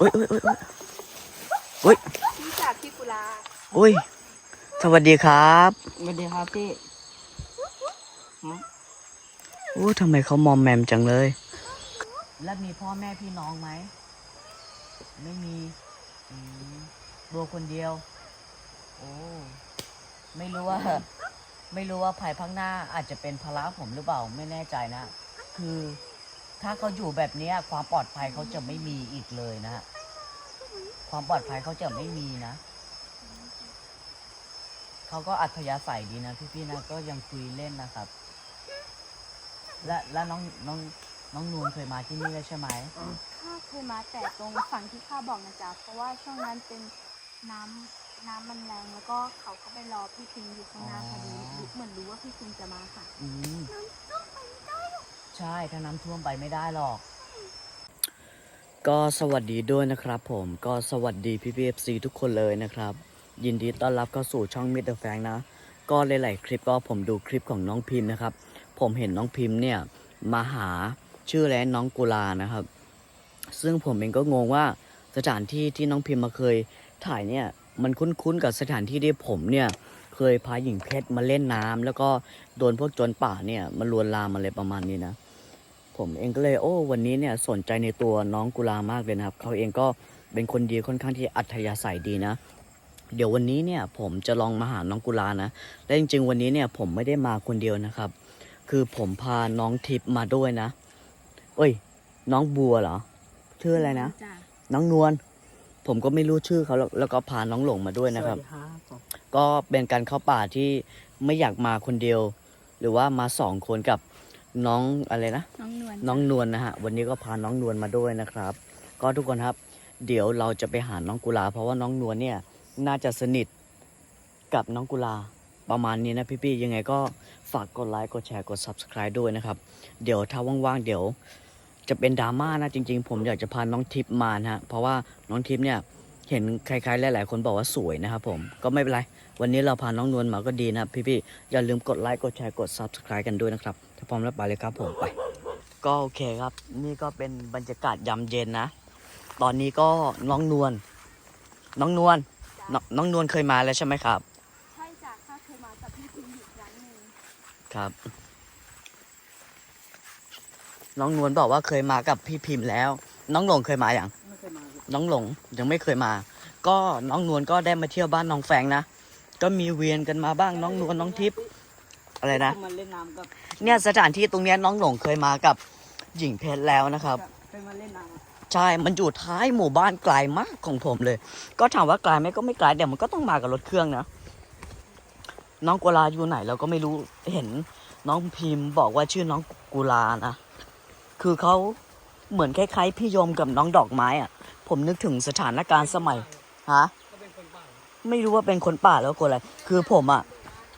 อุ้ยอุ้ยอุ้ยอุ้ยพี่จากพี่กุลาอุ้ย สวัสดีครับสวัสดีครับพี่โอ้ทำไมเขามอมแมมจังเลย แล้วมีพ่อแม่พี่น้องไหม ไม่มีอืมตัวคนเดียว โอ้ไม่รู้ว่า ไม่รู้ว่าภายภาคหน้าอาจจะเป็นภาระผมหรือเปล่าไม่แน่ใจนะ คือ ถ้าเขาอยู่แบบเนี้ยความปลอดภัยเขาจะไม่มีอีกเลยนะฮะความปลอดภัยเขาจะไม่มีนะ เขาก็อัธยาศัยดีนะพี่ๆนะก็ยังคุยเล่นนะครับ และและน้องน้องน้องนูนเคยมาที่นี่แล้วใช่ไหมข้าเคยมาแต่ตรงฝั่งที่ข้าบอกนะจ๊ะเพราะว่าช่วงนั้นเป็นน้ำน้ำมันแรงแล้วก็เขาก็ไปรอพี่พิงอยู่ข้างหน้าพอดีรู้เหมือนรู้ว่าพี่พิงจะมาค่ะ อืม ใช่ถ้าน้ำท่วมไปไม่ได้หรอก ก็สวัสดีด้วยนะครับผมก็สวัสดีพี่พีเอฟซีทุกคนเลยนะครับ ยินดีต้อนรับเข้าสู่ช่องมิเตอร์แฟงนะ ก็หลายๆคลิปก็ผมดูคลิปของน้องพิมพ์นะครับ ผมเห็นน้องพิมพ์เนี่ยมาหาชื่อแลนน้องกุลานะครับ ซึ่งผมเองก็งงว่าสถานที่ที่น้องพิมพ์มาเคยถ่ายเนี่ยมันคุ้นๆกับสถานที่ที่ผมเนี่ยเคยพาหญิงเพชรมาเล่นน้ำแล้วก็โดนพวกโจรป่าเนี่ยมาลวนลามอะไรประมาณนี้นะ ผมเองก็เลยโอ้วันนี้เนี่ยสนใจในตัวน้องกุลามากเลยนะครับเขาเองก็เป็นคนดีค่อนข้างที่อัธยาศัยดีนะ เดี๋ยววันนี้เนี่ยผมจะลองมาหาน้องกุลานะและจริง ๆ วันนี้เนี่ยผมไม่ได้มาคนเดียวนะครับ คือผมพาน้องทิพย์มาด้วยนะ เอ้ย น้องบัวเหรอชื่ออะไรนะจ้ะน้องนวลผมก็ไม่รู้ชื่อเขาแล้วแล้วก็พาน้องหลงมาด้วยนะครับ ก็เป็นการเข้าป่าที่ไม่อยากมาคนเดียว หรือว่ามาสองคนกับ น้องอะไรนะ น้องนวลน้องนวลนะฮะ วันนี้ก็พาน้องนวลมาด้วยนะครับ ก็ทุกคนครับ เดี๋ยวเราจะไปหาน้องกุลา เพราะว่าน้องนวลเนี่ย น่าจะสนิทกับน้องกุลาประมาณนี้นะพี่ๆ ยังไงก็ฝากกดไลค์ กดแชร์ กด subscribe ด้วยนะครับ เดี๋ยวถ้าว่างๆ เดี๋ยวจะเป็นดราม่านะจริงๆ ผมอยากจะพาน้องทิพย์มานะฮะ เพราะว่าน้องทิพย์เนี่ยเห็นใครๆ หลายๆ คนบอกว่าสวยนะครับผม ก็ไม่เป็นไร วันนี้เราพาน้องนวลมาก็ดีนะครับพี่ๆ อย่าลืมกดไลค์ กดแชร์ กด subscribe กันด้วยนะครับถ้า พร้อมแล้วไปเลยครับผมไป ก็โอเคครับ นี่ก็เป็นบรรยากาศยามเย็นนะ ตอนนี้ก็น้องนวลน้องนวลนน้องนวลเคยมาแล้วใช่ไหมครับ ใช่จ้ะข้าเคยมากับพี่พิงอยู่ครั้งหนึ่งครับ น้องนวลบอกว่าเคยมากับพี่พิมพ์แล้ว น้องหลงเคยมาอย่างไม่เคยมาน้องหลงยังไม่เคยมา ก็น้องนวลก็ได้มาเที่ยวบ้านน้องแฟงนะ ก็มีเวียนกันมาบ้างน้องนวลน้องทิพย์ อะไรนะมาเล่นน้ำกับเนี่ยสถานที่ตรงเนี้ยน้องหลงเคยมากับหญิงเพชรแล้วนะครับเคยมาเล่นน้ใช่ มันอยู่ท้ายหมู่บ้านไกลมากของผมเลย ก็ถามว่าไกลไหมก็ไม่ไกลแต่มันก็ต้องมากับรถเครื่องนะ น้องกุลาอยู่ไหนเราก็ไม่รู้ เห็นน้องพิมพ์บอกว่าชื่อน้องกุลานะ คือเขาเหมือนคล้ายๆพี่โยมกับน้องดอกไม้อะผมนึกถึงสถานการณ์สมัย ฮะำก็เป็นคนบ้าไม่รู้ว่าเป็นคนป่าแล้วคนอะไร คือผมอะ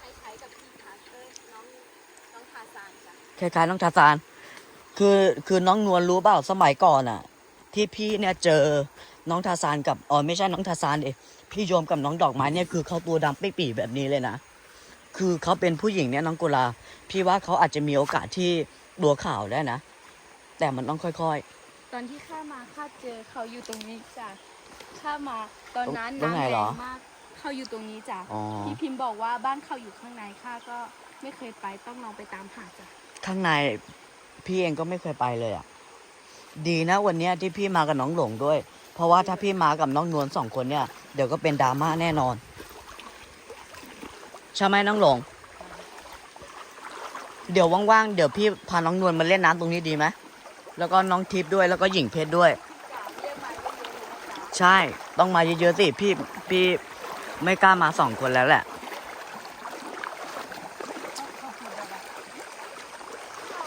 คล้ายๆกับพี่ทาเอ้ยน้องน้องทาซานจ้ะ คล้ายๆน้องทาซาน คือคือน้องนวลรู้เปล่าสมัยก่อนอะที่พี่เนี่ยเจอน้องทาซานกับอ๋อไม่ใช่น้องทาซานเองพี่โยมกับน้องดอกไม้เนี่ยคือเขาตัวดำปีปีแบบนี้เลยนะคือเขาเป็นผู้หญิงเนี่ยน้องกุลา พี่ว่าเขาอาจจะมีโอกาสที่ตัวข่าวได้นะ แต่มันต้องค่อยตอนที่ข้ามาข้าเจอเขาอยู่ตรงนี้จ้ะข้ามาตอนนั้นตรงน้ำไหนแรเหรองมากเขาอยู่ตรงนี้จ้ะๆอ๋อพี่พิมพ์บอกว่าบ้านเขาอยู่ข้างในข้าก็ไม่เคยไปต้องลองไปตามหาจ้ะ ข้างในพี่เองก็ไม่เคยไปเลยอะ่ะ ดีนะวันเนี้ยที่พี่มากับน้องหลงด้วย เพราะว่าถ้าพี่มากับน้องนวลสองคนเนี่ย เดี๋ยวก็เป็นดราม่าแน่นอน ใช่ไหมน้องหลง เดี๋ยวว่างๆเดี๋ยวพี่พาน้องนวลมาเล่นน้ำตรงนี้ดีไหมแล้วก็น้องทิพย์ด้วยแล้วก็หญิงเพชรด้วย ใช่ ต้องมาเยอะๆสิพี่พี่ไม่กล้ามาสองคนแล้วแหละ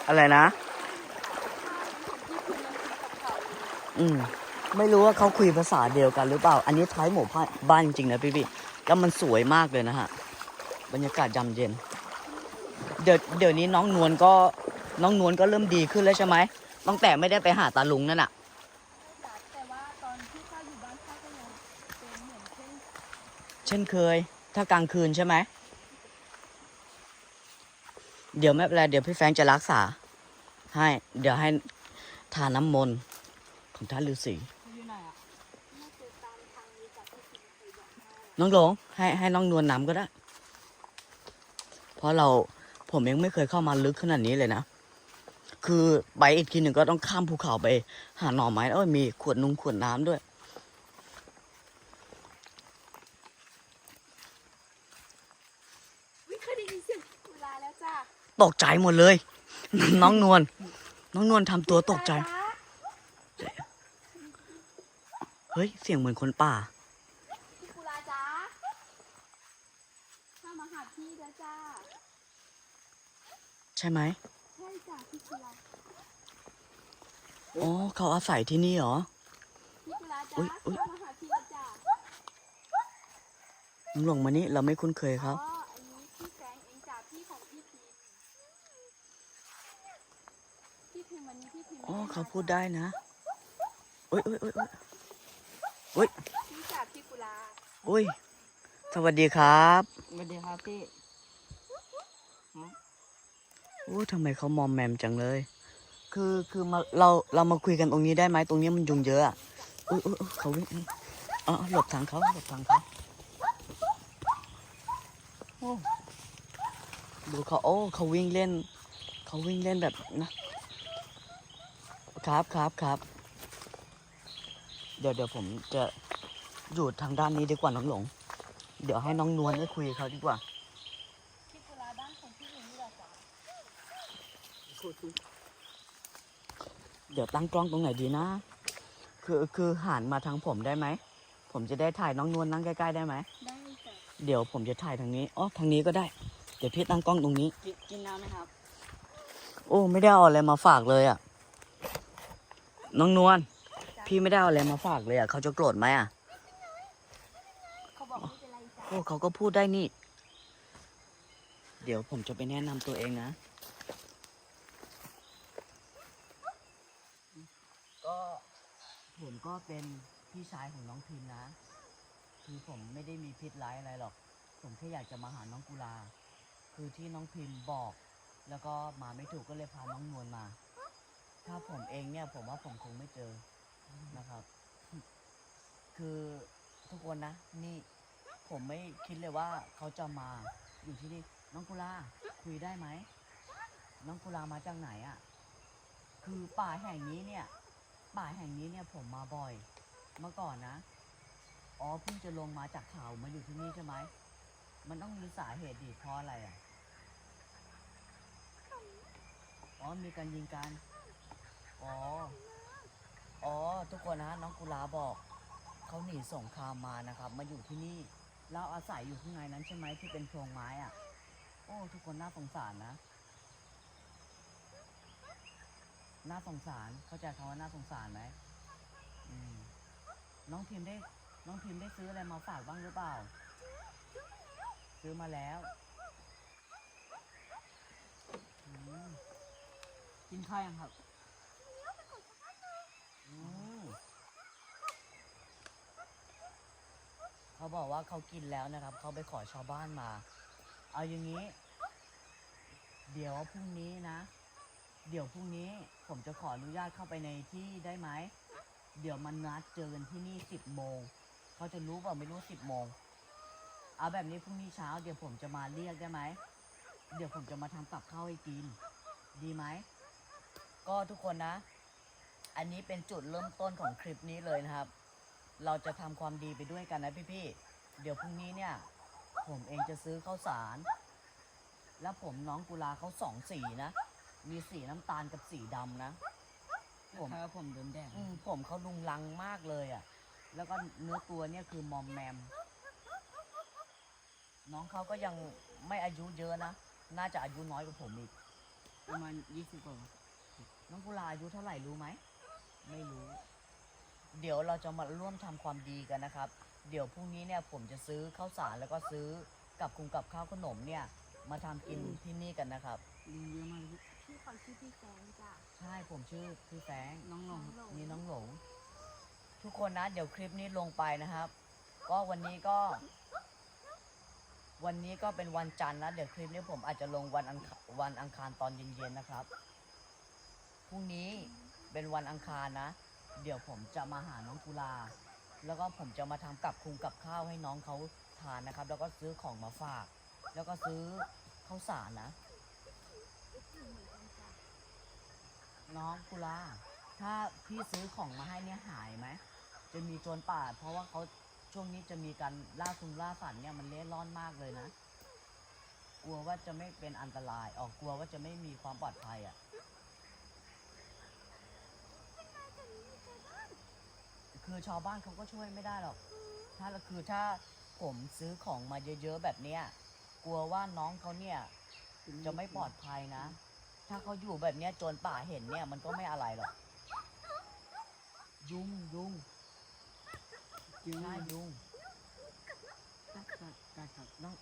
อะไรนะ อืม ไม่รู้ว่าเขาคุยภาษาเดียวกันหรือเปล่า อันนี้ท้ายหมู่บ้านบ้านจริงๆนะพี่พี่แล้วมันสวยมากเลยนะฮะ บรรยากาศยามเย็น เดี๋ยวเดี๋ยวนี้น้องนวลก็น้องนวลก็เริ่มดีขึ้นแล้วใช่ไหมตั้งแต่ไม่ได้ไปหาตาลุงนั่นน่ะจ้ะแหมือนเช่นเช่นเคย ถ้ากลางคืนใช่ไหม เดี๋ยวไม่เป็นไรเดี๋ยวพี่แฟงจะรักษา ให้ เดี๋ยวให้ทาน้ำมนต์ของท่านฤาษีน้องหลงให้ให้น้องนวลน้ำก็ได้ เพราะเราผมยังไม่เคยเข้ามาลึกขนาดนี้เลยนะ คือไปอีกทีหนึ่งก็ต้องข้ามภูเขาไป หาหน่อไม้แล้วมีขวดนุ่งขวดน้ำด้วย ตกใจหมดเลย น้องนวลน้องนวลทำตัวตกใจ เฮ้ย เสียงเหมือนคนป่า พี่กุลาจ้าข้ามาหาพี่แล้วจ้าใช่ไหมใช่จ้าพี่กุลาอ๋อเขาอาศัยที่นี่เหรอ พี่กุลาจ้าอุ๊ยอุ๊ย ข้ามาหาพี่แล้วจ้าน้องหลงมานี่เราไม่คุ้นเคยครับอ๋ออันนี้พี่แฟรงค์เองจ้าพี่ของพี่พิมพ์พี่พิมพ์วันนี้พี่พิมพ์ อ๋อ ม่ม เขาพูดได้นะโอ้ยโอ้ยโอ้ยโอ้ยพี่จากพี่กุลาโอ้ย สวัสดีครับสวัสดีครับพี่โอ้ทำไมเขามอมแมมจังเลย คือคือมาเราเรามาคุยกันตรงนี้ได้ไหมตรงนี้มันยุงเยอะอะอุ้ยอุ้ยอุ๊ยเขาวิ่งอ๋อหลบทางเขาหลบทางเขาโอ้ดูเขาโอ้เขาวิ่งเล่น เขาวิ่งเล่นแบบนะ ครับครับครับ เดี๋ยวเดี๋ยวผมจะอยู่ทางด้านนี้ดีกว่าน้องหลง เดี๋ยวให้น้องนวลได้คุยกับเขาดีกว่าพี่กุลาบ้านของพี่พิมพ์นี่แหละจ้าเดี๋ยวตั้งกล้องตรงไหนดีนะ คือคือหันมาทางผมได้ไหม ผมจะได้ถ่ายน้องนวลนั่งใกล้ ๆ ได้ไหม ได้จ้ะ เดี๋ยวผมจะถ่ายทางนี้ อ๋อ ทางนี้ก็ได้ เดี๋ยวพี่ตั้งกล้องตรงนี้ กินกินน้ำไหมครับ โอ้ ไม่ได้เอาอะไรมาฝากเลยอะ่ะ น้องนวลพี่ไม่ได้เอาอะไรมาฝากเลยอะ่ะเขาจะโกรธไหมอะเขาบอกไม่เป็นไรจ้ะโอ้เขาก็พูดได้นี่ เดี๋ยวผมจะไปแนะนำตัวเองนะ ก็ผมก็เป็นพี่ชายของน้องพิมนะ คือผมไม่ได้มีพิษร้ายอะไรหรอก ผมแค่อยากจะมาหาน้องกุลา คือที่น้องพิมบอก แล้วก็มาไม่ถูกก็เลยพาน้องนวลมา ถ้าผมเองเนี่ย ผมว่าผมคงไม่เจอนะครับ คือทุกคนนะ นี่ผมไม่คิดเลยว่าเขาจะมาอยู่ที่นี่น้องกุลาคุยได้ไหมน้องกุลามาจากไหนอะ่ะ คือป่าแห่งนี้เนี่ย ป่าแห่งนี้เนี่ยผมมาบ่อย เมื่อก่อนนะอ๋อเพิ่งจะลงมาจากเขามาอยู่ที่นี่ใช่ไหมมันต้องมีสาเหตุดิเพราะอะไรอะอ๋อมีการยิงกัน อ๋อ อ๋อ ทุกคนนะน้องกุลาบอก เขาหนีสงครามมานะครับ มาอยู่ที่นี่ เราอาศัยอยู่ข้างในนั้นใช่ไหมที่เป็นโพรงไม้อะโอ้ ทุกคนน่าสงสารนะ น่าสงสาร เข้าใจคำว่าน่าสงสารไหมอืม น้องพิมพ์ได้ น้องพิมพ์ได้ซื้ออะไรมาฝากบ้างหรือเปล่า ซื้อมาแล้วอืมกินข้าวยังครับ อืมเขา บอกว่าเขากินแล้วนะครับ เขาไปขอชาวบ้านมา เอาอย่างนี้ เดี๋ยวพรุ่งนี้นะ เดี๋ยวพรุ่งนี้ผมจะขออนุญาตเข้าไปในที่ได้ไหม เดี๋ยวมันนัดเจอกันที่นี่สิบโมง เขาจะรู้เปล่าไม่รู้สิบโมง เอาแบบนี้พรุ่งนี้เช้า เดี๋ยวผมจะมาเรียกได้ไหม เดี๋ยวผมจะมาทำกับข้าวให้กิน ดีไหม ก็ทุกคนนะ อันนี้เป็นจุดเริ่มต้นของคลิปนี้เลยนะครับ เราจะทำความดีไปด้วยกันนะพี่ๆ เดี๋ยวพรุ่งนี้เนี่ย ผมเองจะซื้อข้าวสาร แล้วผมน้องกุลาเขาสองสีนะ มีสีน้ำตาลกับสีดำนะ ผม ถ้าผมโดนแดดอืมผมเขาลุงลังมากเลยอะ่ะ แล้วก็เนื้อตัวเนี่ยคือมอมแมม น้องเขาก็ยังไม่อายุเยอะนะ น่าจะอายุน้อยกว่าผมอีก ประมาณยี่สิบกว่าน้องกุลาอายุเท่าไหร่รู้ไหม ไม่รู้ เดี๋ยวเราจะมาร่วมทำความดีกันนะครับ เดี๋ยวพรุ่งนี้เนี่ยผมจะซื้อข้าวสารแล้วก็ซื้อกับคุงกับข้าวขนมเนี่ย มาทำกินที่นี่กันนะครับลิงเยอะมากเลยพี่เขาชื่อพี่แฟรงค์จ้ะใช่ผมชื่อพี่แฟรงค์น้องหลงหลงนี่น้องหลงทุกคนนะ เดี๋ยวคลิปนี้ลงไปนะครับ ก็วันนี้ก็ วันนี้ก็เป็นวันจันทร์นะ เดี๋ยวคลิปนี้ผมอาจจะลงวันอังควันอังคารตอนเย็นๆนะครับพรุ่งนี้เป็นวันอังคารนะ เดี๋ยวผมจะมาหาน้องกุลา แล้วก็ผมจะมาทำกับคุงกับข้าวให้น้องเขาทานนะครับ แล้วก็ซื้อของมาฝาก แล้วก็ซื้อข้าวสารนะน้องกุลา ถ้าพี่ซื้อของมาให้เนี่ยหายไหม จะมีโจรป่า เพราะว่าเขาช่วงนี้จะมีการล่าซุงล่าสัตว์เนี่ยมันเล่ร่อนมากเลยนะ กลัวว่าจะไม่เป็นอันตราย ออกกลัวว่าจะไม่มีความปลอดภัยอะ่ะ คือชาวบ้านเขาก็ช่วยไม่ได้หรอก ถ้าคือถ้าผมซื้อของมาเยอะๆแบบเนี้ยกลัวว่าน้องเขาเนี่ย จะไม่ปลอดภัยนะ ถ้าเขาอยู่แบบเนี้ยโจรป่าเห็นเนี่ยมันก็ไม่อะไรหรอก ยุงยุงจริงใช่ยุงกัดกัดกัดครับน้อง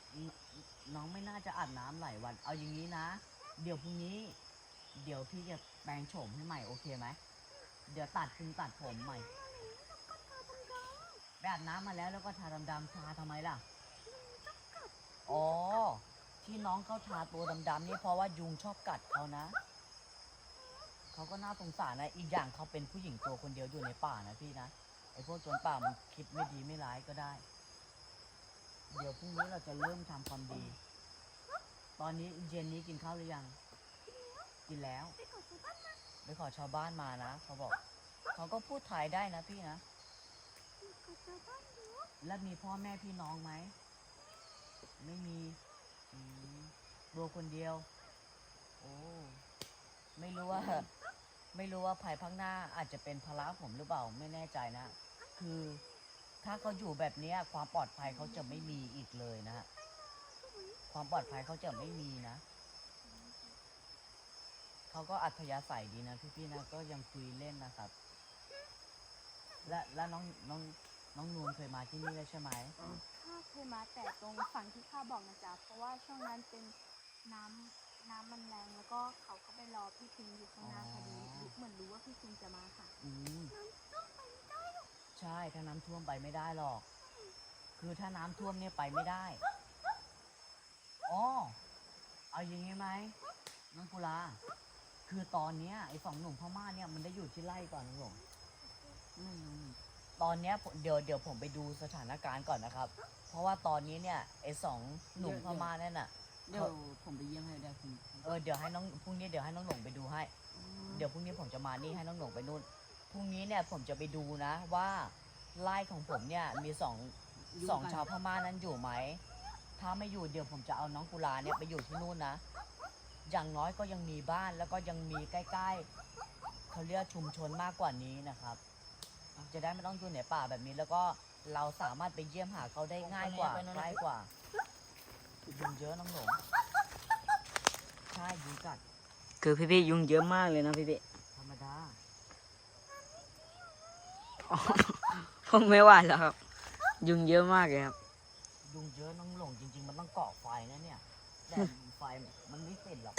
น้องไม่น่าจะอาบน้ำหลายวัน เอาอย่างนี้นะ เดี๋ยวพรุ่งนี้ เดี๋ยวพี่จะแปลงโฉมให้ใหม่โอเคไหม เดี๋ยวตัดคุณตัดผมใหม่ ไปอาบน้ำมาแล้วแล้วก็ทาดำๆทาทำไมล่ะ อ๋อ ที่น้องเขาทาตัวดำๆนี่เพราะว่ายุงชอบกัดเขานะ เขาก็น่าสงสารนะ อีกอย่างเขาเป็นผู้หญิงตัวคนเดียวอยู่ในป่านะพี่นะ ไอ้พวกโจรป่ามันคิดไม่ดีไม่ร้ายก็ได้ เดี๋ยวพรุ่งนี้เราจะเริ่มทำความดี ตอนนี้เย็นนี้กินข้าวหรือยัง กินแล้ว ไปขอชาวบ้านมานะ เขาบอก เขาก็พูดไทยได้นะพี่นะ แล้วมีพ่อแม่พี่น้องไหม ไม่มีอืมตัวคนเดียว โอ้ ไม่รู้ว่า ไม่รู้ว่าภายภาคหน้าอาจจะเป็นภาระผมหรือเปล่าไม่แน่ใจนะ คือถ้าเขาอยู่แบบเนี้ย ความปลอดภัยเขาจะไม่มีอีกเลยนะฮะ ความปลอดภัยเขาจะไม่มีนะ เขาก็อัธยาศัยดีนะพี่ๆนะก็ยังคุยเล่นนะครับ และและน้องน้องน้องนูนเคยมาที่นี่แล้วใช่ไหมข้าเคยมาแต่ตรงฝั่งที่ข้าบอกนะจ๊ะเพราะว่าช่วงนั้นเป็นน้ำน้ำมันแรงแล้วก็เขาก็ไปรอพี่พิงอยู่ข้างหน้าพอดีรู้เหมือนรู้ว่าพี่พิงจะมาค่ะ อืมใช่ถ้าน้ำท่วมไปไม่ได้หรอก คือถ้าน้ำท่วมเนี่ยไปไม่ได้อ๋อเอาอย่างงี้ไหมน้องกุลาคือตอนเนี้ยไอ้สองหนุ่มพม่าเนี่ยมันได้อยู่ที่ไร่ก่อนน้องหลงไม่รู้ ตอนเนี้ยผมเดี๋ยวเดี๋ยวผมไปดูสถานการณ์ก่อนนะครับ เพราะว่าตอนนี้เนี่ยไอ้สองหนุ่มพม่านั่นน่ะ เดี๋ยวผมไปเยี่ยมให้ได้คุณเออเดี๋ยวให้น้องพรุ่งนี้เดี๋ยวให้น้องหลงไปดูให้ เดี๋ยวพรุ่งนี้ผมจะมานี่ให้น้องหลงไปนู่นพรุ่งนี้เนี่ยผมจะไปดูนะว่าไร่ของผมเนี่ยมีสองสองชาวพม่านั้นอยู่ไหม ถ้าไม่อยู่เดี๋ยวผมจะเอาน้องกุลาเนี่ยไปอยู่ที่นู่นนะ อย่างน้อยก็ยังมีบ้านแล้วก็ยังมีใกล้ๆเขาเรียกชุมชนมากกว่านี้นะครับ จะได้ไม่ต้องอยู่ในป่าแบบนี้ แล้วก็เราสามารถไปเยี่ยมหาเขาได้ง่ายกว่าใกล้กว่ายุงเยอะน้องหลงใช่ยุงกัดคือพี่ๆยุงเยอะมากเลยนะพี่ธรรมดาๆผมไม่ไหวแล้วครับ ยุงเยอะมากเลยครับยุงเยอะน้องหลงจริง ๆ มันต้องเกาะไฟนะเนี่ยแต่ไฟมันไม่ติดหรอก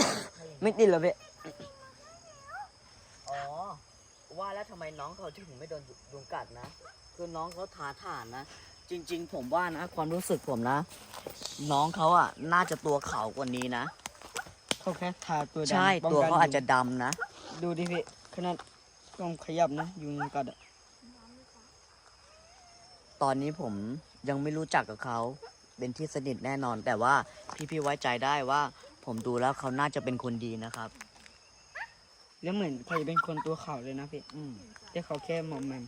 ไม่ติดเหรอพี่อ๋อ ว่าแล้วทำไมน้องเขาถึงไม่โดนยุงกัดนะ คือน้องเขาทาถ่านนะ จริง ๆ ผมว่านะ ความรู้สึกผมนะ น้องเขาอะ น่าจะตัวขาวกว่านี้นะเขาแค่ทาตัวดำใช่ป้งตัวกันเขาอาจจะยุงดำนะดูดิพี่ขนาดผมขยับนะยุงกัดอะน้ำไหมจ๊ะตอนนี้ผมยังไม่รู้จักกับเขาเป็นที่สนิทแน่นอน แต่ว่าพี่ๆไว้ใจได้ว่า ผมดูแล้วเขาน่าจะเป็นคนดีนะครับ แล้วเหมือนเขาจะเป็นคนตัวขาวเลยนะพี่อืมแต่เขาแค่มอมแมม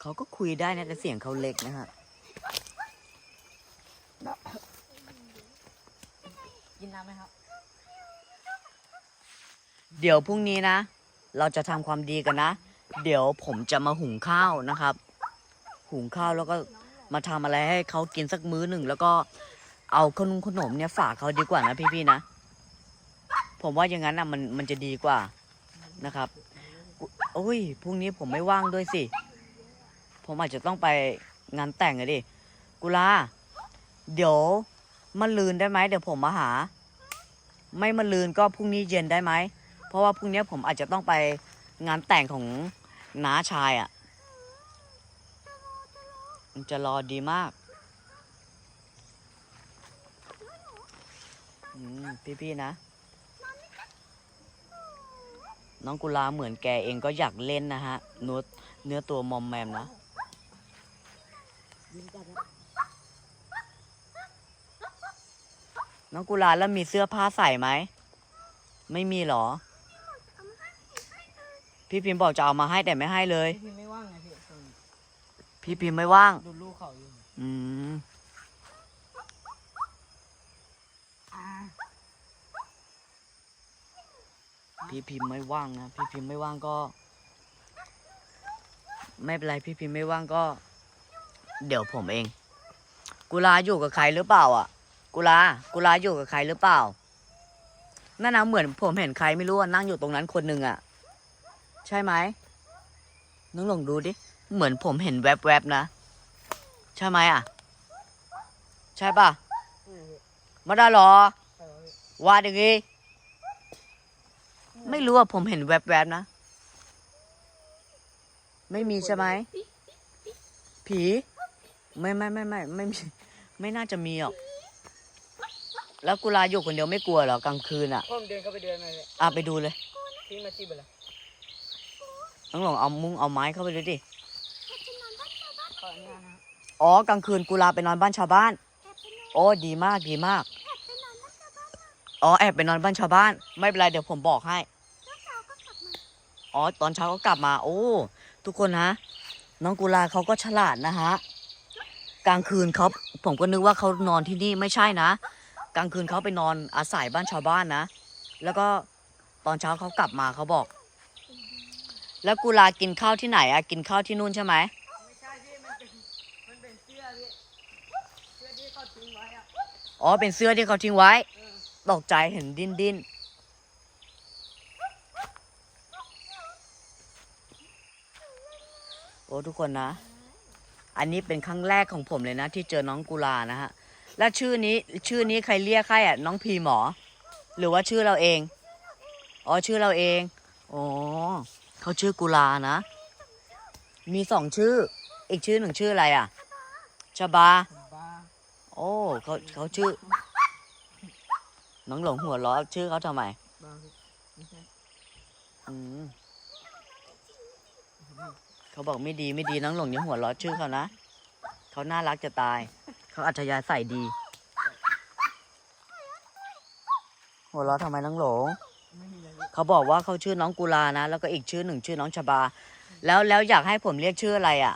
เขาก็คุยได้นะแต่เสียงเขาเล็กนะฮะกินน้ำไหมครับ เดี๋ยวพรุ่งนี้นะ เราจะทำความดีกันนะ เดี๋ยวผมจะมาหุงข้าวนะครับ หุงข้าวแล้วก็น้องหลงมาทำอะไรให้เขากินสักมื้อหนึ่งแล้วก็ เอาขนมขนมเนี่ยฝากเขาดีกว่านะพี่ๆนะ ผมว่าอย่างนั้นอะมันมันจะดีกว่านะครับกุโอ้ยพรุ่งนี้ผมไม่ว่างด้วยสิ ผมอาจจะต้องไปงานแต่งอะดิ กุลา เดี๋ยวมาลืนได้ไหมเดี๋ยวผมมาหา ไม่มาลืนก็พรุ่งนี้เย็นได้ไหม เพราะว่าพรุ่งนี้ผมอาจจะต้องไปงานแต่งของน้าชายอะ่ะ มันจะรอดีมาก อืมพี่ๆนะ น้องกุลาเหมือนแกเองก็อยากเล่นนะฮะเนื้อเนื้อตัวมอมแมมนะยิงจัดนะน้องกุลาแล้วมีเสื้อผ้าใส่ไหม ไม่มีเหรอ พี่พิมพ์บอกจะเอามาให้แต่ไม่ให้เลย พี่พิมไม่ว่างไงพี่ตรงพี่พิมพ์ไม่ว่าง ดูลูกเขาอยู่ อืม อ่า พี่พิมพ์ไม่ว่างนะพี่พิมพ์ไม่ว่างก็ ไม่เป็นไรพี่พิมพ์ไม่ว่างก็ เดี๋ยวผมเอง กุลาอยู่กับใครหรือเปล่า อะ กุลากุลาอยู่กับใครหรือเปล่านั่นนะเหมือนผมเห็นใครไม่รู้อะนั่งอยู่ตรงนั้นคนหนึ่งอะ ใช่ไหมน้องหลงดูดิเหมือนผมเห็นแวบๆนะ ใช่ไหมอะ ใช่ป่ะอืมพี่มาได้หรอใช่แล้วพี่ว่าอย่างงี้ ไม่รู้อะผมเห็นแวบๆนะ ไม่มีใช่ไหม ผี ไม่ไม่ไม่ไม่ไม่มี ไม่น่าจะมีหรอก แล้วกุลาอยู่คนเดียวไม่กลัวเหรอกลางคืนอะผมเดินเข้าไปเดินมาเลยอะไปดูเลยพี่มาชีพไปเลยน้องหลงเอามุ้งเอาไม้เข้าไปเลยดิ ขออนุญาตนะอ๋อกลางคืนกุลาไปนอนบ้านชาวบ้าน โอ้ดีมากดีมาก อ๋อแอบไปนอนบ้านชาวบ้าน ไม่เป็นไรเดี๋ยวผมบอกให้ อ๋อ ตอนเช้าก็กลับมา โอ้ ทุกคนนะน้องกุลาเขาก็ฉลาดนะฮะ กลางคืนเขาผมก็นึกว่าเขานอนที่นี่ไม่ใช่นะ กลางคืนเขาไปนอนอาศัยบ้านชาวบ้านนะ แล้วก็ตอนเช้าเขากลับมาเขาบอก แล้วกุลากินข้าวที่ไหนอะกินข้าวที่นู่นใช่ไหมไม่ใช่พี่มันเป็นมันเป็นเสื้อพี่เสื้อที่เขาทิ้งไว้อะอ๋อ เป็นเสื้อที่เขาทิ้งไว้เออตกใจเห็นดิ้นดิ้นโอ้ ทุกคนนะ อันนี้เป็นครั้งแรกของผมเลยนะ ที่เจอน้องกุลานะฮะ แล้วชื่อนี้ชื่อนี้ใครเรียกใครอะน้องพีหมอ หรือว่าชื่อเราเอง อ๋อชื่อเราเอง อ๋อเขาชื่อกุลานะ มีสองชื่อ อีกชื่อหนึ่งชื่ออะไรอะชบาผมบ้าโอ้เขาเขาชื่อ น้องหลงหัวล้อชื่อเขาทำไมบ้าพี่ไม่ใช่อืม เขาบอกไม่ดีไม่ดีน้องหลงอย่าหัวล้อชื่อเขานะเขาน่ารักจะตาย เขาอัธยาศัยดี หัวล้อทำไมน้องหลง เขาบอกว่าเขาชื่อน้องกุลานะ แล้วก็อีกชื่อหนึ่งชื่อน้องชบา แล้วแล้วอยากให้ผมเรียกชื่ออะไรอะ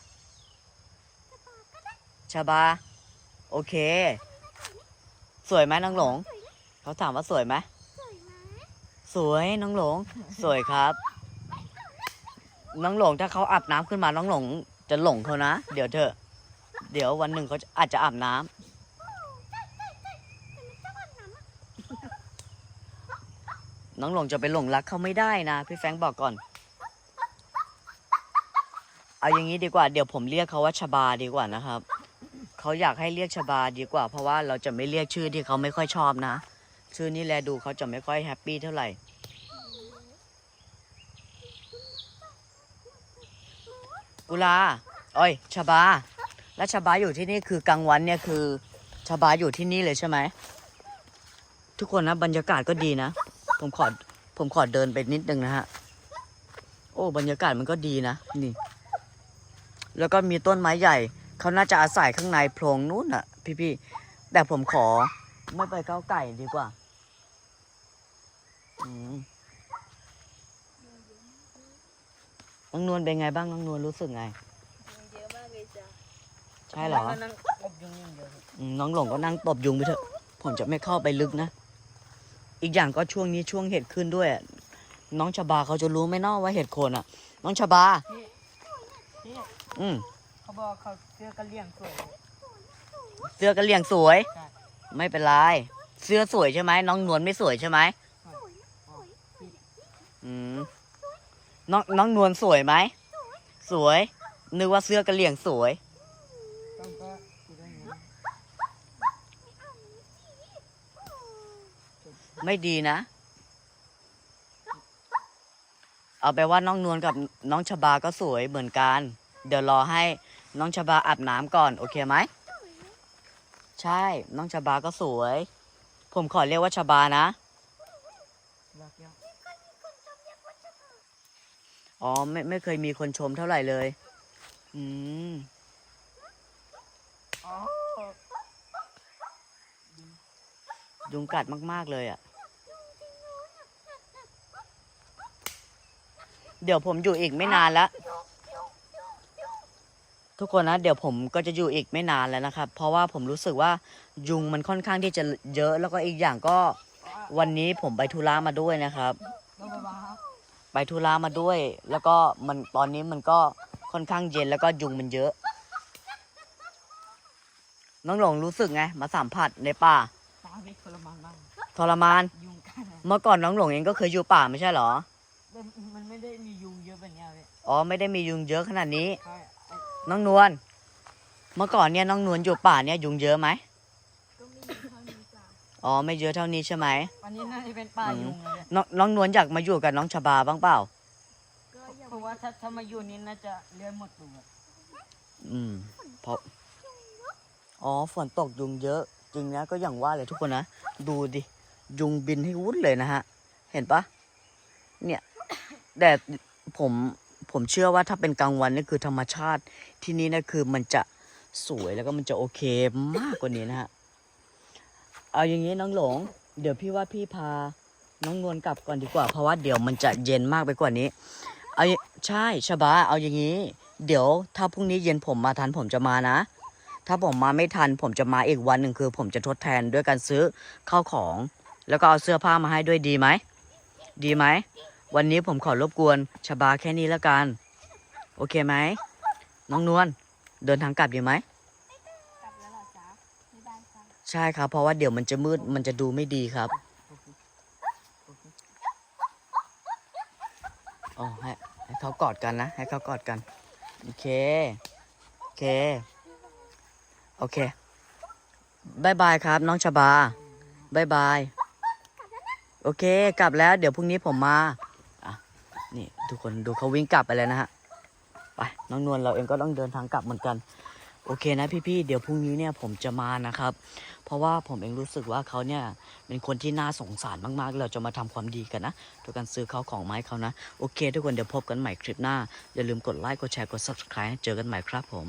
ชบา โอเค สวยไหมน้องหลง เขาถามว่าสวยไหมสวยน้องหลง สวยครับ น้องหลงถ้าเขาอาบน้ำขึ้นมาน้องหลง จะหลงเขานะ เดี๋ยวเถอเดี๋ยววันหนึ่งเขาอาจจะอาบน้ำน้องหลงจะไปหลงรักเขาไม่ได้นะ พี่แฟงบอกก่อน เอาอย่างนี้ดีกว่า เดี๋ยวผมเรียกเขาว่าชบาดีกว่านะครับเขาอยากให้เรียกชบาดีกว่า เพราะว่าเราจะไม่เรียกชื่อที่เขาไม่ค่อยชอบนะ ชื่อนี้แลดูเขาจะไม่ค่อยแฮปปี้เท่าไหร่ กุลาโอ้ยชบา แล้วชบาอยู่ที่นี่คือกลางวันเนี่ยคือชบาอยู่ที่นี่เลยใช่ไหม ทุกคนนะบรรยากาศก็ดีนะ ผมขอผมขอเดินไปนิดนึงนะฮะ โอ้ บรรยากาศมันก็ดีนะ นี่ แล้วก็มีต้นไม้ใหญ่ เขาน่าจะอาศัยข้างในโพรงนู้นอะพี่ๆแต่ผมขอไม่ไปก้าวไก่ดีกว่า อืม น้องนวลเป็นไงบ้างน้องนวลรู้สึกไง เยอะมากเลยจ้ะใช่เหรอนั่งอบยุงอย่างเดียวพี่อืมน้องหลงก็นั่งตบยุงไปเถอะผมจะไม่เข้าไปลึกนะ อีกอย่างก็ช่วงนี้ช่วงเห็ดขึ้นด้วยอะน้องชบาเขาจะรู้ไหมเนาะว่าเห็ดโคนอะ น้องชบาพี่พี่อืมเขาบอกเขาเสื้อกระเลี่ยงสวยพี่เสื้อกระเหลี่ยงสวย ใช่ ไม่เป็นไร เสื้อสวยใช่ไหมน้องนวลไม่สวยใช่ไหมอ๋อพี่อืม น้องน้องนวลสวยไหม สวย นึกว่าเสื้อกระเหลี่ยงสวย ไม่ดีนะ เอาไปว่าน้องนวลกับน้องชบาก็สวยเหมือนกัน เดี๋ยวรอให้น้องชบาอาบน้ำก่อน โอเคไหม ใช่ น้องชบาก็สวย ผมขอเรียกว่าชบานะ อ๋อไม่ไม่เคยมีคนชมเท่าไหร่เลย อืมยุงกัดมาก ๆ เลยอะ่ะ เดี๋ยวผมอยู่อีกไม่นานละทุกคนนะ เดี๋ยวผมก็จะอยู่อีกไม่นานแล้วนะครับ เพราะว่าผมรู้สึกว่ายุงมันค่อนข้างที่จะเยอะแล้วก็อีกอย่างก็วันนี้ผมไปทุระมาด้วยนะครับ ไปธุระมาด้วย แล้วก็มันตอนนี้มันก็ค่อนข้างเย็นแล้วก็ยุงมันเยอะ น้องหลงรู้สึกไง มาสัมผัสในป่าตาพี่ทรมานมากทรมาน ยุงกัดอะเมื่อก่อนน้องหลงเองก็เคยอยู่ป่าไม่ใช่เหรอแต่มันไม่ได้มียุงเยอะแบบเนี้ยพี่อ๋อไม่ได้มียุงเยอะขนาดนี้ ใช่ไอ้น้องนวล เมื่อก่อนเนี่ยน้องนวลอยู่ป่าเนี่ยยุงเยอะไหม ก็ไม่มีเท่านี้จ้ะ อ๋อไม่เยอะเท่านี้ใช่ไหมวันนี้น่าจะเป็นป่ายุงเลยเนี่ยน้องน้องนวลอยากมาอยู่กับน้องชบาบ้างเปล่า ก็ยังเพราะว่าถ้าถ้ามาอยู่นี่น่าจะเลี้ยงหมดตัวอืมเพราะอ๋อฝนตกยุงเยอะจริงนะก็อย่างว่าเลยทุกคนนะดูดิยุงบินให้วุ่นเลยนะฮะ เห็นปะเนี่ยแต่ผมผมเชื่อว่าถ้าเป็นกลางวันนี่คือธรรมชาติที่นี่นะคือมันจะสวยแล้วก็มันจะโอเคมากกว่านี้นะฮะ เอาอย่างนี้น้องหลง เดี๋ยวพี่ว่าพี่พา น้องนวลกลับก่อนดีกว่าเพราะว่าเดี๋ยวมันจะเย็นมากไปกว่านี้ เอาใช่ชบาเอาอย่างนี้ เดี๋ยวถ้าพรุ่งนี้เย็นผมมาทันผมจะมานะ ถ้าผมมาไม่ทันผมจะมาอีกวันหนึ่งคือ ผมจะทดแทนด้วยการซื้อข้าวของ แล้วก็เอาเสื้อผ้ามาให้ด้วยดีไหมดีไหมวันนี้ผมขอรบกวนชบาแค่นี้แล้วกัน โอเคไหมน้องนวลเดินทางกลับดีไหม กลับแล้วเหรอจ๊ะไม่ได้จ้ะ ใช่ครับ เพราะว่าเดี๋ยวมันจะมืดมันจะดูไม่ดีครับอ๋อให้ให้เขากอดกันนะ ให้เขากอดกันโอเคโอเคโอเคบายบายครับ น้องชบาบายบายโอเค กลับแล้ว เดี๋ยวพรุ่งนี้ผมมาอะนี่ทุกคนดูเขาวิ่งกลับไปแล้วนะฮะไปน้องนวลเราเองก็ต้องเดินทางกลับเหมือนกัน โอเคนะพี่ๆเดี๋ยวพรุ่งนี้เนี่ยผมจะมานะครับ เพราะว่าผมเองรู้สึกว่าเขาเนี่ยเป็นคนที่น่าสงสารมากๆ เราจะมาทำความดีกันนะด้วยการซื้อเขาของไม้เขานะ โอเค ทุกคนเดี๋ยวพบกันใหม่คลิปหน้า อย่าลืมกดไลค์กดแชร์กด subscribe เจอกันใหม่ครับผม